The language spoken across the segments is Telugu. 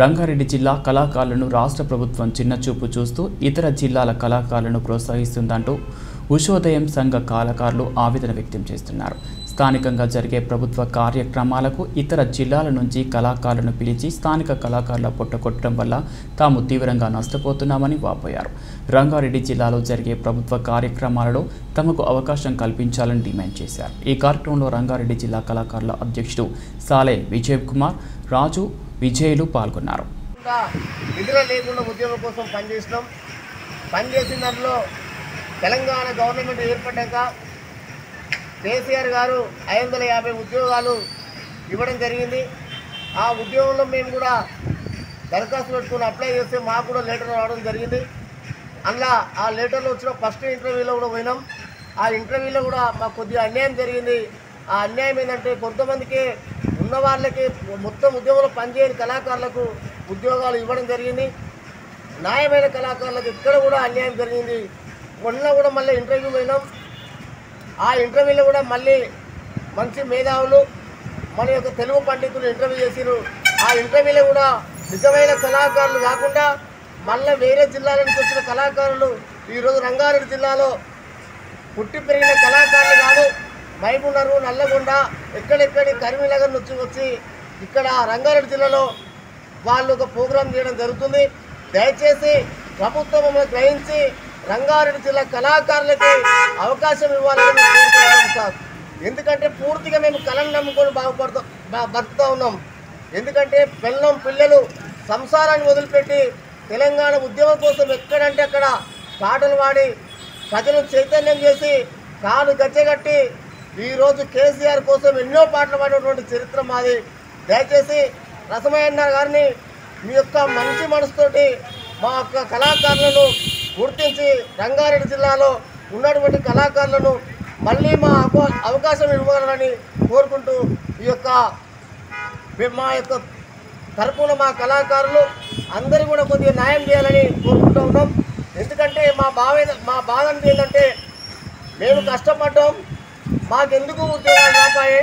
రంగారెడ్డి జిల్లా కళాకారులను రాష్ట్ర ప్రభుత్వం చిన్నచూపు చూస్తూ ఇతర జిల్లాల కళాకారులను ప్రోత్సహిస్తుందంటూ ఉషోదయం సంఘ కళాకారులు ఆవేదన వ్యక్తం చేస్తున్నారు. స్థానికంగా జరిగే ప్రభుత్వ కార్యక్రమాలకు ఇతర జిల్లాల నుంచి కళాకారులను పిలిచి స్థానిక కళాకారుల పొట్టకొట్టడం వల్ల తాము తీవ్రంగా నష్టపోతున్నామని వాపోయారు. రంగారెడ్డి జిల్లాలో జరిగే ప్రభుత్వ కార్యక్రమాలలో తమకు అవకాశం కల్పించాలని డిమాండ్ చేశారు. ఈ కార్యక్రమంలో రంగారెడ్డి జిల్లా కళాకారుల అధ్యక్షుడు సాలే విజయ్ కుమార్ రాజు విజయులు పాల్గొన్నారు. ఇంకా లేకుండా ఉద్యోగం కోసం పనిచేసినాం. పనిచేసిన దాంట్లో తెలంగాణ గవర్నమెంట్ ఏర్పడ్డాక కేసీఆర్ గారు ఐదు వందల యాభై ఉద్యోగాలు ఇవ్వడం జరిగింది. ఆ ఉద్యోగంలో మేము కూడా దరఖాస్తు పెట్టుకుని అప్లై చేస్తే మాకు కూడా లెటర్ రావడం జరిగింది. అందులో ఆ లెటర్లో వచ్చిన ఫస్ట్ ఇంటర్వ్యూలో కూడా పోయినాం. ఆ ఇంటర్వ్యూలో కూడా మాకు కొద్దిగా అన్యాయం జరిగింది. ఆ అన్యాయం ఏంటంటే కొంతమందికి ఉన్న వాళ్ళకి మొత్తం ఉద్యోగంలో పనిచేయని కళాకారులకు ఉద్యోగాలు ఇవ్వడం జరిగింది. న్యాయమైన కళాకారులకు ఇక్కడ కూడా అన్యాయం జరిగింది. మొన్న కూడా మళ్ళీ ఇంటర్వ్యూ పోయినాం. ఆ ఇంటర్వ్యూలో కూడా మళ్ళీ మంచి మేధావులు మన యొక్క తెలుగు పండితులు ఇంటర్వ్యూ చేసిరు ఆ ఇంటర్వ్యూలో కూడా నిజమైన కళాకారులు కాకుండా మళ్ళీ వేరే జిల్లాల నుంచి వచ్చిన కళాకారులు ఈరోజు రంగారెడ్డి జిల్లాలో పుట్టి పెరిగిన కళాకారులు కాదు. మైబునరు నల్లగొండ ఎక్కడెక్కడి కరీంనగర్ నుంచి వచ్చి ఇక్కడ రంగారెడ్డి జిల్లాలో వాళ్ళు ఒక ప్రోగ్రాం చేయడం జరుగుతుంది. దయచేసి ప్రభుత్వం గ్రహించి రంగారెడ్డి జిల్లా కళాకారులకి అవకాశం ఇవ్వాలని సార్. ఎందుకంటే పూర్తిగా మేము కళను నమ్ముకొని బాగుపడుతూ బా- బతుకుతూ ఉన్నాం. ఎందుకంటే పిల్లం పిల్లలు సంసారాన్ని వదిలిపెట్టి తెలంగాణ ఉద్యమం కోసం ఎక్కడంటే అక్కడ పాటలు పాడి ప్రజలను చైతన్యం చేసి కాలు గచ్చగట్టి ఈరోజు కేసీఆర్ కోసం ఎన్నో పాటలు పాడినటువంటి చరిత్ర మాది. దయచేసి రసమయ్యన్న గారిని మీ యొక్క మంచి మనసుతోటి మా యొక్క కళాకారులను గుర్తించి రంగారెడ్డి జిల్లాలో ఉన్నటువంటి కళాకారులను మళ్ళీ మా అవకాశం ఇవ్వాలని కోరుకుంటూ ఈ యొక్క మేము మా యొక్క తరపున మా కళాకారులు అందరూ కూడా కొద్దిగా న్యాయం చేయాలని కోరుకుంటూ ఉన్నాం. ఎందుకంటే మా బావ మా బాధ ఏంటంటే మేము కష్టపడ్డాం. మాకెందుకు ఉద్యోగాలు రాపాయే?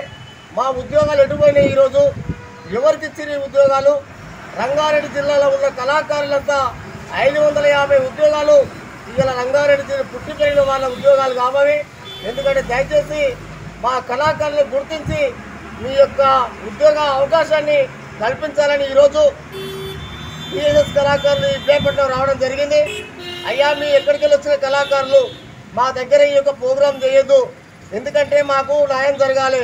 మా ఉద్యోగాలు ఎటుపోయినాయి ఈరోజు? ఎవరికి ఇచ్చిన ఉద్యోగాలు? రంగారెడ్డి జిల్లాలో ఉన్న కళాకారులంతా ఐదు వందల యాభై ఉద్యోగాలు ఇవాళ రంగారెడ్డి జిల్లా పుట్టిపోయిన వాళ్ళ ఉద్యోగాలు కావాలి ఎందుకంటే దయచేసి మా కళాకారులను గుర్తించి మీ యొక్క ఉద్యోగ అవకాశాన్ని కల్పించాలని ఈరోజు టీఎస్ఎస్ కళాకారులు ఈ పేపర్లో రావడం జరిగింది. అయ్యా మీ ఎక్కడికి వెళ్ళి వచ్చిన కళాకారులు మా దగ్గర ఈ యొక్క ప్రోగ్రాం చేయొద్దు. ఎందుకంటే మాకు న్యాయం జరగాలి.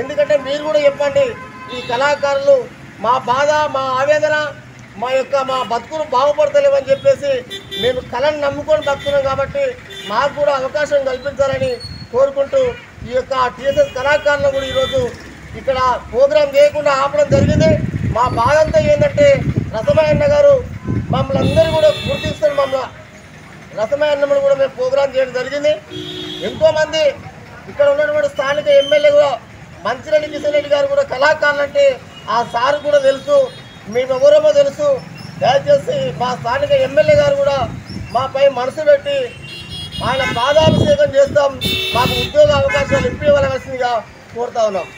ఎందుకంటే మీరు కూడా చెప్పండి ఈ కళాకారులు మా బాధ మా ఆవేదన మా యొక్క మా బతుకులు బాగుపడతలేవని చెప్పేసి మేము కళను నమ్ముకొని బతుకున్నాం కాబట్టి మాకు కూడా అవకాశం కల్పించాలని కోరుకుంటూ ఈ యొక్క టీఎస్ఎస్ కళాకారులు కూడా ఈరోజు ఇక్కడ ప్రోగ్రాం చేయకుండా ఆపడం జరిగింది. మా బాధ అంతా ఏంటంటే రసమయ్యన్న గారు మమ్మల్ని అందరూ కూడా గుర్తిస్తారు మమ్మల్ని రసమయ్యన్నములు కూడా మేము ప్రోగ్రాం చేయడం జరిగింది. ఎంతోమంది ఇక్కడ ఉన్నటువంటి స్థానిక ఎమ్మెల్యే కూడా మంచిరెడ్డి కిషన్ రెడ్డి గారు కూడా కళాకారులు అంటే ఆ సార్ కూడా తెలుసు మేమెవరేమో తెలుసు. దయచేసి మా స్థానిక ఎమ్మెల్యే గారు కూడా మాపై మనసు పెట్టి ఆయన పాదాభిషేకం చేస్తాం మాకు ఉద్యోగ అవకాశాలు ఇప్పివ్వవలసిందిగా కోరుతా ఉన్నాం.